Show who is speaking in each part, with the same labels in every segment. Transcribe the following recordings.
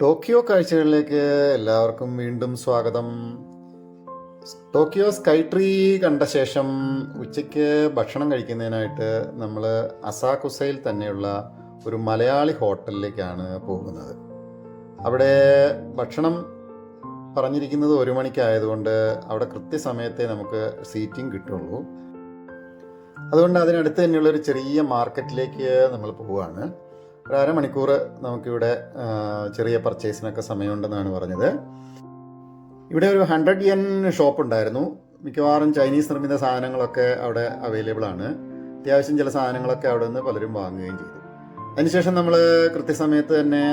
Speaker 1: Tokyo കാഴ്ചകളിലേക്ക് എല്ലാവർക്കും വീണ്ടും സ്വാഗതം. ടോക്കിയോ സ്കൈ ട്രീ കണ്ട ശേഷം ഉച്ചയ്ക്ക് ഭക്ഷണം കഴിക്കുന്നതിനായിട്ട് നമ്മൾ അസാകുസയിൽ തന്നെയുള്ള ഒരു മലയാളി ഹോട്ടലിലേക്കാണ് പോകുന്നത്. അവിടെ ഭക്ഷണം പറഞ്ഞിരിക്കുന്നത് ഒരു മണിക്കായതുകൊണ്ട് അവിടെ കൃത്യസമയത്തെ നമുക്ക് സീറ്റിംഗ് കിട്ടുള്ളൂ. അതുകൊണ്ട് അതിനടുത്ത് തന്നെയുള്ള ഒരു ചെറിയ മാർക്കറ്റിലേക്ക് നമ്മൾ പോവുകയാണ് ഒരു അരമണിക്കൂർ നമുക്കിവിടെ ചെറിയ പർച്ചേസിനൊക്കെ സമയമുണ്ടെന്നാണ് പറഞ്ഞത്. ഇവിടെ ഒരു ഹൺഡ്രഡ് യെൻ ഷോപ്പ് ഉണ്ടായിരുന്നു. മിക്കവാറും ചൈനീസ് നിർമ്മിത സാധനങ്ങളൊക്കെ അവിടെ അവൈലബിൾ ആണ്. അത്യാവശ്യം ചില സാധനങ്ങളൊക്കെ അവിടെ നിന്ന് പലരും വാങ്ങുകയും ചെയ്തു. അതിനുശേഷം നമ്മൾ കൃത്യസമയത്ത് തന്നെ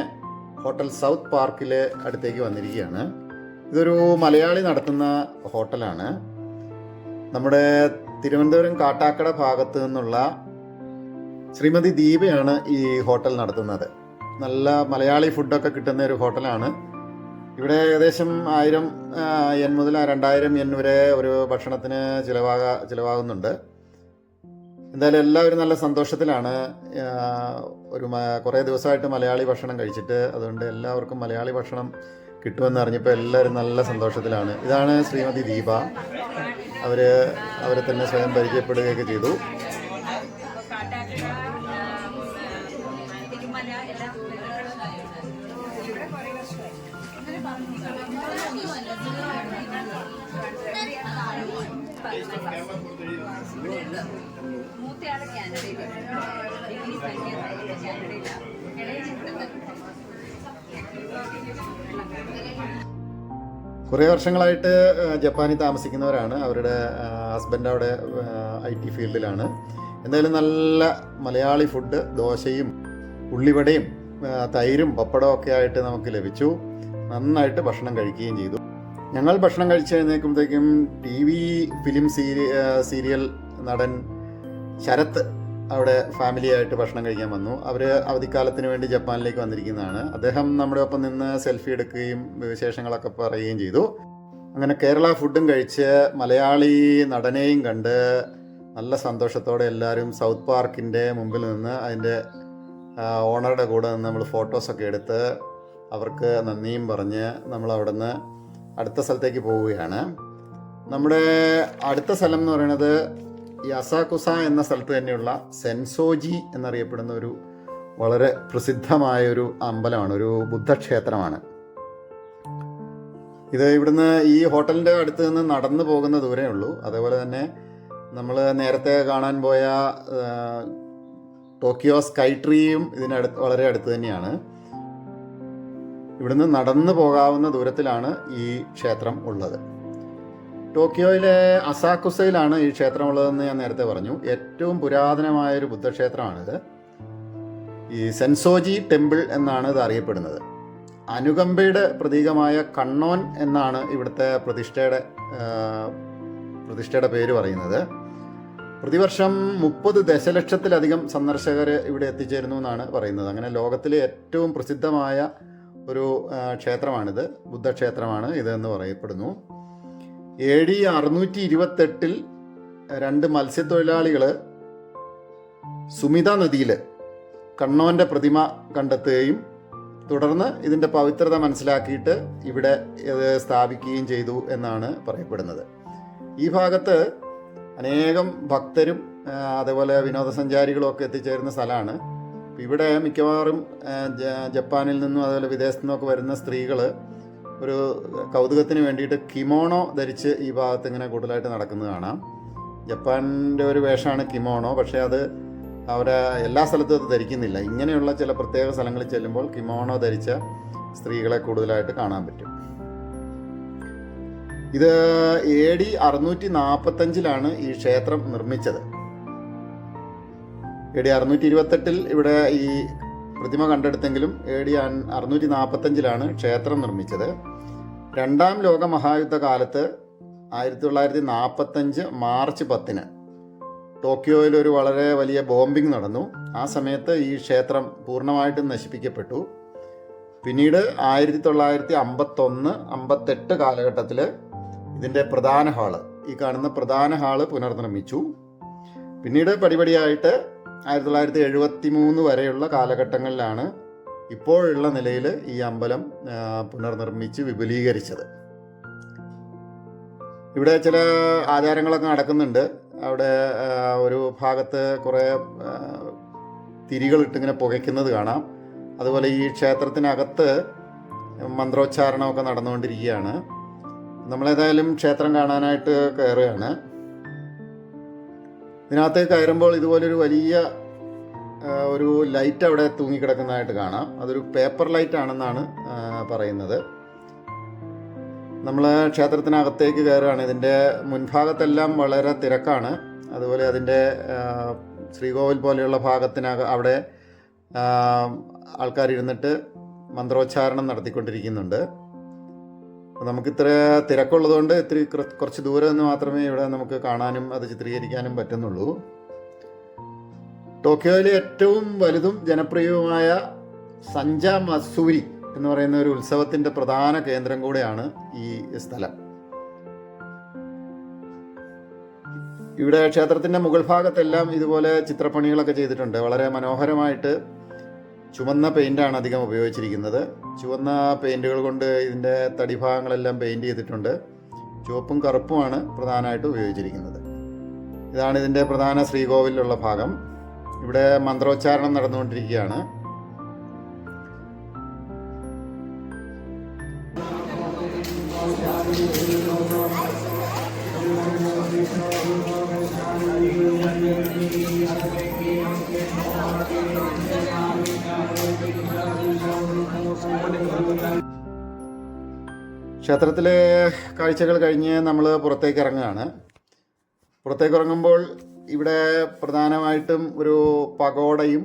Speaker 1: ഹോട്ടൽ സൗത്ത് പാർക്കിൽ അടുത്തേക്ക് വന്നിരിക്കുകയാണ്. ഇതൊരു മലയാളി നടത്തുന്ന ഹോട്ടലാണ്. നമ്മുടെ തിരുവനന്തപുരം കാട്ടാക്കട ഭാഗത്ത് നിന്നുള്ള ശ്രീമതി ദീപയാണ് ഈ ഹോട്ടൽ നടത്തുന്നത്. നല്ല മലയാളി ഫുഡൊക്കെ കിട്ടുന്ന ഒരു ഹോട്ടലാണ്. ഇവിടെ ഏകദേശം ആയിരം എൻ മുതൽ രണ്ടായിരം എൻ വരെ ഒരു ഭക്ഷണത്തിന് ചിലവാക ചിലവാകുന്നുണ്ട്. എന്തായാലും എല്ലാവരും നല്ല സന്തോഷത്തിലാണ്. ഒരു കുറേ ദിവസമായിട്ട് മലയാളി ഭക്ഷണം കഴിച്ചിട്ട് അതുകൊണ്ട് എല്ലാവർക്കും മലയാളി ഭക്ഷണം കിട്ടുമെന്ന് അറിഞ്ഞപ്പോൾ എല്ലാവരും നല്ല സന്തോഷത്തിലാണ്. ഇതാണ് ശ്രീമതി ദീപ. അവർ അവരെ തന്നെ സ്വയം പരിചയപ്പെടുകയൊക്കെ ചെയ്തു.
Speaker 2: മൂത്തയാൾ ഇളയ
Speaker 1: കുറേ വർഷങ്ങളായിട്ട് ജപ്പാനിൽ താമസിക്കുന്നവരാണ്. അവരുടെ ഹസ്ബൻഡ് അവിടെ ഐ ടി ഫീൽഡിലാണ്. എന്തായാലും നല്ല മലയാളി ഫുഡ് ദോശയും ഉള്ളിവടയും തൈരും പപ്പടവും ഒക്കെ ആയിട്ട് നമുക്ക് ലഭിച്ചു. നന്നായിട്ട് ഭക്ഷണം കഴിക്കുകയും ചെയ്തു. ഞങ്ങൾ ഭക്ഷണം കഴിച്ച് കഴിഞ്ഞേക്കുമ്പോഴത്തേക്കും ടി വി ഫിലിം സീരി സീരിയൽ നടൻ ശരത്ത് അവിടെ ഫാമിലിയായിട്ട് ഭക്ഷണം കഴിക്കാൻ വന്നു. അവർ അവധിക്കാലത്തിന് വേണ്ടി ജപ്പാനിലേക്ക് വന്നിരിക്കുന്നതാണ്. അദ്ദേഹം നമ്മുടെ ഒപ്പം നിന്ന് സെൽഫി എടുക്കുകയും വിശേഷങ്ങളൊക്കെ പറയുകയും ചെയ്തു. അങ്ങനെ കേരള ഫുഡും കഴിച്ച് മലയാളി നടനെയും കണ്ട് നല്ല സന്തോഷത്തോടെ എല്ലാവരും സൗത്ത് പാർക്കിന്റെ മുമ്പിൽ നിന്ന് അതിന്റെ ഓണറുടെ കൂടെ നിന്ന് നമ്മൾ ഫോട്ടോസൊക്കെ എടുത്ത് അവർക്ക് നന്ദിയും പറഞ്ഞ് നമ്മൾ അവിടെ അടുത്ത സ്ഥലത്തേക്ക് പോവുകയാണ്. നമ്മുടെ അടുത്ത സ്ഥലം എന്ന് പറയുന്നത് ഈ അസാകുസ എന്ന സ്ഥലത്ത് തന്നെയുള്ള സെൻസോജി എന്നറിയപ്പെടുന്ന ഒരു വളരെ പ്രസിദ്ധമായ ഒരു അമ്പലമാണ് ഒരു ബുദ്ധക്ഷേത്രമാണ്. ഇത് ഇവിടുന്ന് ഈ ഹോട്ടലിന്റെ അടുത്ത് നിന്ന് നടന്നു പോകുന്ന ദൂരേ ഉള്ളൂ. അതേപോലെ തന്നെ നമ്മൾ നേരത്തെ കാണാൻ പോയ ടോക്കിയോ സ്കൈ ട്രീയും ഇതിനടുത്ത് വളരെ അടുത്ത് തന്നെയാണ്. ഇവിടുന്ന് നടന്നു പോകാവുന്ന ദൂരത്തിലാണ് ഈ ക്ഷേത്രം ഉള്ളത്. ടോക്കിയോയിലെ അസാക്കുസയിലാണ് ഈ ക്ഷേത്രം ഉള്ളതെന്ന് ഞാൻ നേരത്തെ പറഞ്ഞു. ഏറ്റവും പുരാതനമായ ഒരു ബുദ്ധക്ഷേത്രമാണിത്. ഈ സെൻസോജി ടെമ്പിൾ എന്നാണ് ഇത് അറിയപ്പെടുന്നത്. അനുകമ്പയുടെ പ്രതീകമായ കണ്ണോൻ എന്നാണ് ഇവിടുത്തെ പ്രതിഷ്ഠയുടെ പ്രതിഷ്ഠയുടെ പേര് പറയുന്നത്. പ്രതിവർഷം മുപ്പത് ദശലക്ഷത്തിലധികം സന്ദർശകർ ഇവിടെ എത്തിച്ചേരുന്നു എന്നാണ് പറയുന്നത്. അങ്ങനെ ലോകത്തിലെ ഏറ്റവും പ്രസിദ്ധമായ ഒരു ക്ഷേത്രമാണിത്. ബുദ്ധക്ഷേത്രമാണ് ഇതെന്ന് പറയപ്പെടുന്നു. എ ഡി അറുന്നൂറ്റി ഇരുപത്തെട്ടിൽ രണ്ട് മത്സ്യത്തൊഴിലാളികൾ സുമിത നദിയിൽ കണ്ണോന്റെ പ്രതിമ കണ്ടെത്തുകയും തുടർന്ന് ഇതിന്റെ പവിത്രത മനസ്സിലാക്കിയിട്ട് ഇവിടെ ഇത് സ്ഥാപിക്കുകയും ചെയ്തു എന്നാണ് പറയപ്പെടുന്നത്. ഈ ഭാഗത്ത് അനേകം ഭക്തരും അതേപോലെ വിനോദസഞ്ചാരികളും ഒക്കെ എത്തിച്ചേരുന്ന സ്ഥലമാണ്. ഇവിടെ മിക്കവാറും ജപ്പാനിൽ നിന്നും അതുപോലെ വിദേശത്തു നിന്നൊക്കെ വരുന്ന സ്ത്രീകൾ ഒരു കൗതുകത്തിന് വേണ്ടിയിട്ട് കിമോണോ ധരിച്ച് ഈ ഭാഗത്ത് ഇങ്ങനെ കൂടുതലായിട്ട് നടക്കുന്നത് കാണാം. ജപ്പാന്റെ ഒരു വേഷമാണ് കിമോണോ പക്ഷേ അത് അവരെ എല്ലാ സ്ഥലത്തും അത് ധരിക്കുന്നില്ല. ഇങ്ങനെയുള്ള ചില പ്രത്യേക സ്ഥലങ്ങളിൽ ചെല്ലുമ്പോൾ കിമോണോ ധരിച്ച സ്ത്രീകളെ കൂടുതലായിട്ട് കാണാൻ പറ്റും. ഇത് എ ഡി അറുന്നൂറ്റി നാൽപ്പത്തഞ്ചിലാണ് ഈ ക്ഷേത്രം നിർമ്മിച്ചത്. എ ഡി അറുന്നൂറ്റി ഇരുപത്തെട്ടിൽ ഇവിടെ ഈ പ്രതിമ കണ്ടെടുത്തെങ്കിലും എ ഡി അറുന്നൂറ്റി നാൽപ്പത്തഞ്ചിലാണ് ക്ഷേത്രം നിർമ്മിച്ചത്. രണ്ടാം ലോക മഹായുദ്ധ കാലത്ത് ആയിരത്തി തൊള്ളായിരത്തി നാൽപ്പത്തഞ്ച് മാർച്ച് പത്തിന് ടോക്കിയോയിൽ ഒരു വളരെ വലിയ ബോംബിംഗ് നടന്നു. ആ സമയത്ത് ഈ ക്ഷേത്രം പൂർണമായിട്ടും നശിപ്പിക്കപ്പെട്ടു. പിന്നീട് ആയിരത്തി തൊള്ളായിരത്തി അമ്പത്തൊന്ന് അമ്പത്തെട്ട് കാലഘട്ടത്തിൽ ഇതിന്റെ പ്രധാന ഹാൾ ഈ കാണുന്ന പ്രധാന ഹാൾ പുനർനിർമ്മിച്ചു. പിന്നീട് പടിപടിയായിട്ട് ആയിരത്തി തൊള്ളായിരത്തി എഴുപത്തി മൂന്ന് വരെയുള്ള കാലഘട്ടങ്ങളിലാണ് ഇപ്പോഴുള്ള നിലയിൽ ഈ അമ്പലം പുനർനിർമ്മിച്ച് വിപുലീകരിച്ചത്. ഇവിടെ ചില ആചാരങ്ങളൊക്കെ നടക്കുന്നുണ്ട്. അവിടെ ഒരു ഭാഗത്ത് കുറേ തിരികളിട്ടിങ്ങനെ പുകയ്ക്കുന്നത് കാണാം. അതുപോലെ ഈ ക്ഷേത്രത്തിനകത്ത് മന്ത്രോച്ചാരണമൊക്കെ നടന്നുകൊണ്ടിരിക്കുകയാണ്. നമ്മളേതായാലും ക്ഷേത്രം കാണാനായിട്ട് കയറുകയാണ്. ഇതിനകത്ത് കയറുമ്പോൾ ഇതുപോലൊരു വലിയ ഒരു ലൈറ്റ് അവിടെ തൂങ്ങിക്കിടക്കുന്നതായിട്ട് കാണാം. അതൊരു പേപ്പർ ലൈറ്റ് ആണെന്നാണ് പറയുന്നത്. നമ്മൾ ക്ഷേത്രത്തിനകത്തേക്ക് കയറുകയാണ്. ഇതിന്റെ മുൻഭാഗത്തെല്ലാം വളരെ തിരക്കാണ്. അതുപോലെ അതിന്റെ ശ്രീകോവിൽ പോലെയുള്ള ഭാഗത്തിനക അവിടെ ആൾക്കാരിരുന്നിട്ട് മന്ത്രോച്ചാരണം നടത്തിക്കൊണ്ടിരിക്കുന്നുണ്ട്. നമുക്കിത്ര തിരക്കുള്ളതുകൊണ്ട് ഇത്തിരി കുറച്ച് ദൂരെ നിന്ന് മാത്രമേ ഇവിടെ നമുക്ക് കാണാനും അത് ചിത്രീകരിക്കാനും പറ്റുന്നുള്ളൂ. ടോക്കിയോയിലെ ഏറ്റവും വലുതും ജനപ്രിയവുമായ സഞ്ച മസൂരി എന്ന് പറയുന്ന ഒരു ഉത്സവത്തിന്റെ പ്രധാന കേന്ദ്രം കൂടെയാണ് ഈ സ്ഥലം. ഇവിടെ ക്ഷേത്രത്തിന്റെ മുകൾ ഭാഗത്തെല്ലാം ഇതുപോലെ ചിത്രപ്പണികളൊക്കെ ചെയ്തിട്ടുണ്ട്. വളരെ മനോഹരമായിട്ട് ചുവന്ന പെയിന്റാണ് അധികം ഉപയോഗിച്ചിരിക്കുന്നത്. ചുവന്ന പെയിന്റുകൾ കൊണ്ട് ഇതിന്റെ തടിഭാഗങ്ങളെല്ലാം പെയിന്റ് ചെയ്തിട്ടുണ്ട്. ചുവപ്പും കറുപ്പുമാണ് പ്രധാനമായിട്ട് ഉപയോഗിച്ചിരിക്കുന്നത്. ഇതാണ് ഇതിന്റെ പ്രധാന ശ്രീകോവിലുള്ള ഭാഗം. ഇവിടെ മന്ത്രോച്ചാരണം നടന്നുകൊണ്ടിരിക്കുകയാണ്. ക്ഷേത്രത്തിലെ കാഴ്ചകൾ കഴിഞ്ഞ് നമ്മൾ പുറത്തേക്ക് ഇറങ്ങുകയാണ്. പുറത്തേക്ക് ഇറങ്ങുമ്പോൾ ഇവിടെ പ്രധാനമായിട്ടും ഒരു പകോടയും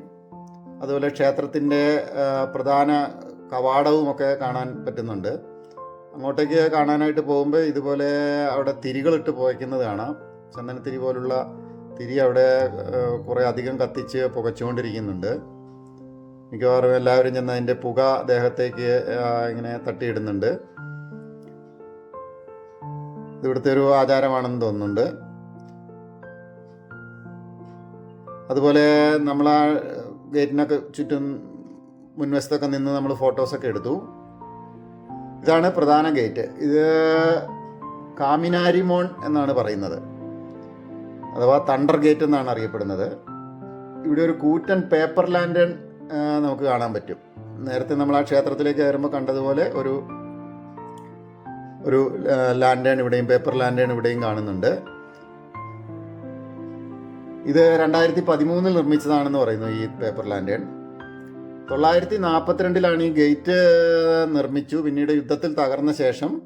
Speaker 1: അതുപോലെ ക്ഷേത്രത്തിന്റെ പ്രധാന കവാടവും ഒക്കെ കാണാൻ പറ്റുന്നുണ്ട്. അങ്ങോട്ടേക്ക് കാണാനായിട്ട് പോകുമ്പോൾ ഇതുപോലെ അവിടെ തിരികളിട്ട് പുകയ്ക്കുന്നത് കാണാം ചന്ദനത്തിരി പോലുള്ള തിരി അവിടെ കുറേ അധികം കത്തിച്ച് പുകച്ചുകൊണ്ടിരിക്കുന്നുണ്ട്. മിക്കവാറും എല്ലാവരും ചെന്ന് അതിന്റെ പുക ദേഹത്തേക്ക് ഇങ്ങനെ തട്ടിയിടുന്നുണ്ട്. ഇവിടുത്തെ ഒരു ആചാരമാണെന്ന് തോന്നുന്നുണ്ട്. അതുപോലെ നമ്മൾ ആ ഗേറ്റിനൊക്കെ ചുറ്റും മുൻവശത്തൊക്കെ നിന്ന് നമ്മൾ ഫോട്ടോസൊക്കെ എടുത്തു. ഇതാണ് പ്രധാന ഗേറ്റ്. ഇത് കാമിനാരിമോൺ എന്നാണ് പറയുന്നത്. അഥവാ തണ്ടർ ഗേറ്റ് എന്നാണ് അറിയപ്പെടുന്നത്. ഇവിടെ ഒരു കൂറ്റൻ പേപ്പർ ലാൻഡേൺ നമുക്ക് കാണാൻ പറ്റും. നേരത്തെ നമ്മൾ ആ ക്ഷേത്രത്തിലേക്ക് കയറുമ്പോൾ കണ്ടതുപോലെ ഒരു ഒരു ലാൻഡേൺ ഇവിടെയും പേപ്പർ ലാൻഡേൺ ഇവിടെയും കാണുന്നുണ്ട്. ഇത് രണ്ടായിരത്തി പതിമൂന്നിൽ നിർമ്മിച്ചതാണെന്ന് പറയുന്നു ഈ പേപ്പർ ലാൻഡേൺ തൊള്ളായിരത്തി നാൽപ്പത്തിരണ്ടിലാണ് ഈ ഗേറ്റ് നിർമ്മിച്ചു. പിന്നീട് യുദ്ധത്തിൽ തകർന്ന ശേഷം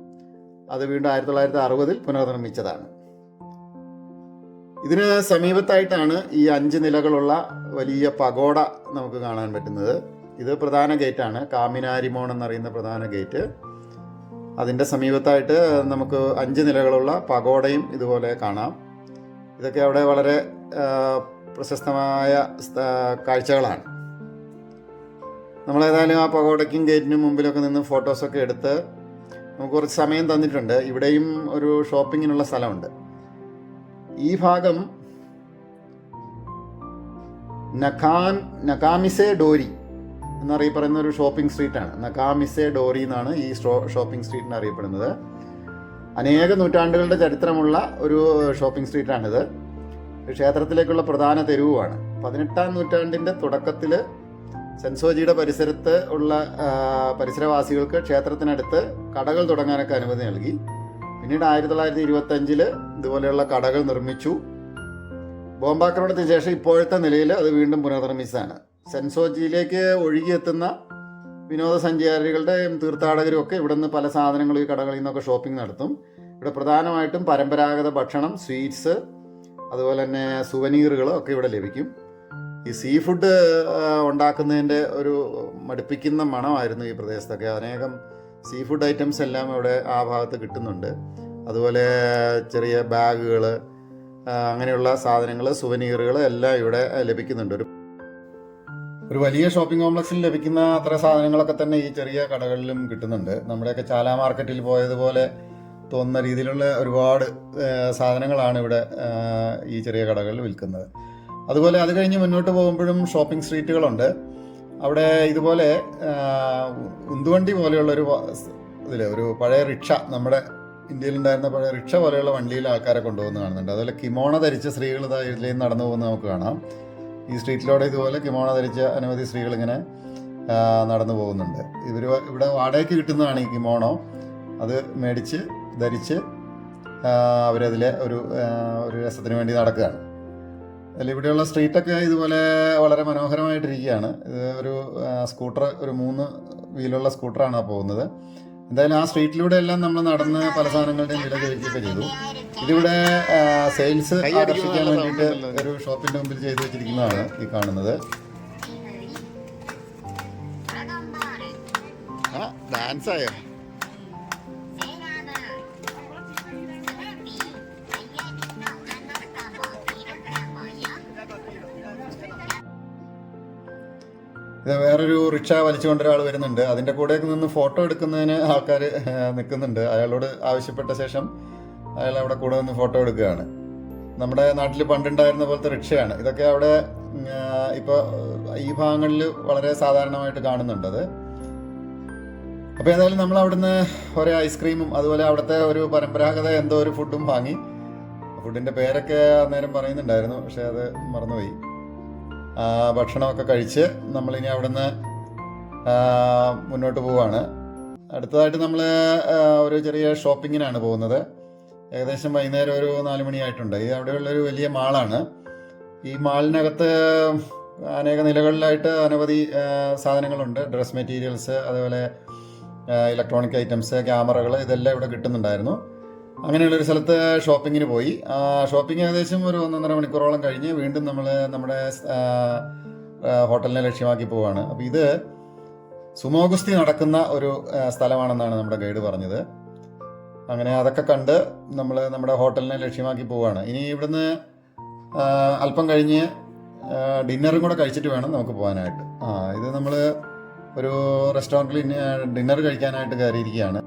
Speaker 1: അത് വീണ്ടും ആയിരത്തി തൊള്ളായിരത്തി അറുപതിൽ പുനർനിർമ്മിച്ചതാണ്. ഇതിന് സമീപത്തായിട്ടാണ് ഈ അഞ്ച് നിലകളുള്ള വലിയ പഗോഡ നമുക്ക് കാണാൻ പറ്റുന്നത്. ഇത് പ്രധാന ഗേറ്റാണ് കാമിനാരിമോൺ എന്നറിയുന്ന പ്രധാന ഗേറ്റ് അതിന്റെ സമീപത്തായിട്ട് നമുക്ക് അഞ്ച് നിലകളുള്ള പകോടയും ഇതുപോലെ കാണാം. ഇതൊക്കെ അവിടെ വളരെ പ്രശസ്തമായ കാഴ്ചകളാണ്. നമ്മളേതായാലും ആ പകോടയ്ക്കും ഗേറ്റിനും മുമ്പിലൊക്കെ നിന്ന് ഫോട്ടോസൊക്കെ എടുത്ത് നമുക്ക് കുറച്ച് സമയം തന്നിട്ടുണ്ട്. ഇവിടെയും ഒരു ഷോപ്പിങ്ങിനുള്ള സ്ഥലമുണ്ട്. ഈ ഭാഗം നഖാൻ നഖാമിസെ ഡോരി എന്നറിയപ്പെടുന്ന ഒരു ഷോപ്പിംഗ് സ്ട്രീറ്റാണ് നക്കാമിസെ ഡോറി എന്നാണ് ഈ ഷോപ്പിംഗ് സ്ട്രീറ്റിന് അറിയപ്പെടുന്നത്. അനേക നൂറ്റാണ്ടുകളുടെ ചരിത്രമുള്ള ഒരു ഷോപ്പിംഗ് സ്ട്രീറ്റാണിത് ക്ഷേത്രത്തിലേക്കുള്ള പ്രധാന തെരുവുമാണ്. പതിനെട്ടാം നൂറ്റാണ്ടിന്റെ തുടക്കത്തിൽ സെൻസോജിയുടെ പരിസരത്ത് ഉള്ള പരിസരവാസികൾക്ക് ക്ഷേത്രത്തിനടുത്ത് കടകൾ തുടങ്ങാനൊക്കെ അനുമതി നൽകി. പിന്നീട് ആയിരത്തി തൊള്ളായിരത്തി ഇരുപത്തഞ്ചിൽ ഇതുപോലെയുള്ള കടകൾ നിർമ്മിച്ചു. ബോംബാക്രമണത്തിന് ശേഷം ഇപ്പോഴത്തെ നിലയിൽ അത് വീണ്ടും പുനർനിർമ്മിച്ചതാണ്. സെൻസോജിയിലേക്ക് ഒഴുകിയെത്തുന്ന വിനോദസഞ്ചാരികളുടെയും തീർത്ഥാടകരും ഒക്കെ ഇവിടെ നിന്ന് പല സാധനങ്ങളും ഈ കടകളിൽ നിന്നൊക്കെ ഷോപ്പിംഗ് നടത്തും. ഇവിടെ പ്രധാനമായിട്ടും പരമ്പരാഗത ഭക്ഷണം സ്വീറ്റ്സ് അതുപോലെ തന്നെ സുവനീറുകളും ഒക്കെ ഇവിടെ ലഭിക്കും. ഈ സീ ഫുഡ് ഉണ്ടാക്കുന്നതിന്റെ ഒരു മടുപ്പിക്കുന്ന മണമായിരുന്നു ഈ പ്രദേശത്തൊക്കെ. അനേകം സീ ഫുഡ് ഐറ്റംസ് എല്ലാം ഇവിടെ ആ ഭാഗത്ത് കിട്ടുന്നുണ്ട്. അതുപോലെ ചെറിയ ബാഗുകൾ അങ്ങനെയുള്ള സാധനങ്ങൾ സുവനീറുകൾ എല്ലാം ഇവിടെ ലഭിക്കുന്നുണ്ട്. ഒരു ഒരു വലിയ ഷോപ്പിംഗ് കോംപ്ലക്സിൽ ലഭിക്കുന്ന അത്ര സാധനങ്ങളൊക്കെ തന്നെ ഈ ചെറിയ കടകളിലും കിട്ടുന്നുണ്ട്. നമ്മുടെയൊക്കെ ചാല മാർക്കറ്റിൽ പോയതുപോലെ തോന്നുന്ന രീതിയിലുള്ള ഒരുപാട് സാധനങ്ങളാണ് ഇവിടെ ഈ ചെറിയ കടകളിൽ വിൽക്കുന്നത്. അതുപോലെ അത് കഴിഞ്ഞ് മുന്നോട്ട് പോകുമ്പോഴും ഷോപ്പിംഗ് സ്ട്രീറ്റുകളുണ്ട്. അവിടെ ഇതുപോലെ ഉന്തുവണ്ടി പോലെയുള്ളൊരു ഇതിൽ ഒരു പഴയ റിക്ഷ നമ്മുടെ ഇന്ത്യയിൽ ഉണ്ടായിരുന്ന പഴയ റിക്ഷ പോലെയുള്ള വണ്ടിയിൽ ആൾക്കാരെ കൊണ്ടുപോകുന്നത് കാണുന്നുണ്ട്. അതുപോലെ കിമോണ ധരിച്ച സ്ത്രീകൾ ഇതായി നടന്നു പോകുന്നത് നമുക്ക് കാണാം. ഈ സ്ട്രീറ്റിലൂടെ ഇതുപോലെ കിമോണ ധരിച്ച അനവധി ആ, നടന്നു പോകുന്നുണ്ട്. ഇവർ ഇവിടെ വാടകയ്ക്ക് കിട്ടുന്നതാണ് ഈ കിമോണോ. അത് മേടിച്ച് ധരിച്ച് അവരതിൽ ഒരു ഒരു രസത്തിന് വേണ്ടി നടക്കുകയാണ്. അതിൽ ഇവിടെയുള്ള സ്ട്രീറ്റൊക്കെ ഇതുപോലെ വളരെ മനോഹരമായിട്ടിരിക്കുകയാണ്. ഇത് ഒരു സ്കൂട്ടർ ഒരു മൂന്ന് വീലുള്ള സ്കൂട്ടറാണ് പോകുന്നത്. എന്തായാലും ആ സ്ട്രീറ്റിലൂടെ എല്ലാം നമ്മൾ നടന്ന് പല സാധനങ്ങളുടെയും വില ചോദിക്കുകയൊക്കെ ചെയ്തു. ഇതിവിടെ സെയിൽസ് ആകർഷിക്കാൻ വേണ്ടിയിട്ട് ഒരു ഷോപ്പിന്റെ മുമ്പിൽ ചെയ്തു വെച്ചിരിക്കുന്നതാണ് ഈ കാണുന്നത്. ഡാൻസ് ആയോ? വേറൊരു റിക്ഷ വലിച്ചുകൊണ്ട് ഒരാൾ വരുന്നുണ്ട്. അതിന്റെ കൂടെയൊക്കെ നിന്ന് ഫോട്ടോ എടുക്കുന്നതിന് ആൾക്കാർ നിൽക്കുന്നുണ്ട്. അയാളോട് ആവശ്യപ്പെട്ട ശേഷം അയാൾ അവിടെ കൂടെ നിന്ന് ഫോട്ടോ എടുക്കുകയാണ്. നമ്മുടെ നാട്ടിൽ പണ്ടുണ്ടായിരുന്ന പോലത്തെ റിക്ഷയാണ്. ഇതൊക്കെ അവിടെ ഇപ്പോൾ ഈ ഭാഗങ്ങളിൽ വളരെ സാധാരണമായിട്ട് കാണുന്നുണ്ടത് അപ്പോൾ ഏതായാലും നമ്മൾ അവിടുന്ന് ഒരു ഐസ്ക്രീമും അതുപോലെ അവിടുത്തെ ഒരു പരമ്പരാഗത എന്തോ ഒരു ഫുഡും വാങ്ങി. ഫുഡിന്റെ പേരൊക്കെ അന്നേരം പറയുന്നുണ്ടായിരുന്നു പക്ഷെ അത് മറന്നുപോയി. ഭക്ഷണമൊക്കെ കഴിച്ച് നമ്മളിനി അവിടുന്ന് മുന്നോട്ട് പോവാണ്. അടുത്തതായിട്ട് നമ്മൾ ഒരു ചെറിയ ഷോപ്പിങ്ങിനാണ് പോകുന്നത്. ഏകദേശം വൈകുന്നേരം ഒരു നാല് മണിയായിട്ടുണ്ട്. ഇത് അവിടെയുള്ളൊരു വലിയ മാളാണ്. ഈ മാളിനകത്ത് അനേക നിലകളിലായിട്ട് അനവധി സാധനങ്ങളുണ്ട്. ഡ്രസ് മെറ്റീരിയൽസ് അതുപോലെ ഇലക്ട്രോണിക് ഐറ്റംസ് ക്യാമറകൾ ഇതെല്ലാം ഇവിടെ കിട്ടുന്നുണ്ടായിരുന്നു. അങ്ങനെയുള്ളൊരു സ്ഥലത്ത് ഷോപ്പിങ്ങിന് പോയി. ഷോപ്പിംഗ് ഏകദേശം ഒരു ഒന്നൊന്നര മണിക്കൂറോളം കഴിഞ്ഞ് വീണ്ടും നമ്മൾ നമ്മുടെ ഹോട്ടലിനെ ലക്ഷ്യമാക്കി പോവുകയാണ് അപ്പോൾ ഇത് സുമോഗുസ്തി നടക്കുന്ന ഒരു സ്ഥലമാണെന്നാണ് നമ്മുടെ ഗൈഡ് പറഞ്ഞത്. അങ്ങനെ അതൊക്കെ കണ്ട് നമ്മൾ നമ്മുടെ ഹോട്ടലിനെ ലക്ഷ്യമാക്കി പോവുകയാണ് ഇനി ഇവിടുന്ന് അല്പം കഴിഞ്ഞ് ഡിന്നറും കൂടെ കഴിച്ചിട്ട് വേണം നമുക്ക് പോകാനായിട്ട് ആ ഇത് നമ്മൾ ഒരു റെസ്റ്റോറന്റിൽ ഡിന്നർ കഴിക്കാനായിട്ട് കയറിയിരിക്കുകയാണ്.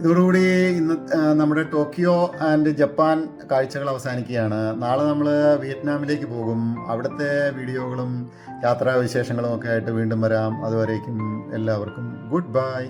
Speaker 1: ഇതോടുകൂടി ഇന്ന് നമ്മുടെ ടോക്കിയോ ആൻഡ് ജപ്പാൻ കാഴ്ചകൾ അവസാനിക്കുകയാണ്. നാളെ നമ്മൾ വിയറ്റ്നാമിലേക്ക് പോകും. അവിടുത്തെ വീഡിയോകളും യാത്രാ വിശേഷങ്ങളും ഒക്കെ ആയിട്ട് വീണ്ടും വരാം. അതുവരേക്കും എല്ലാവർക്കും ഗുഡ് ബൈ.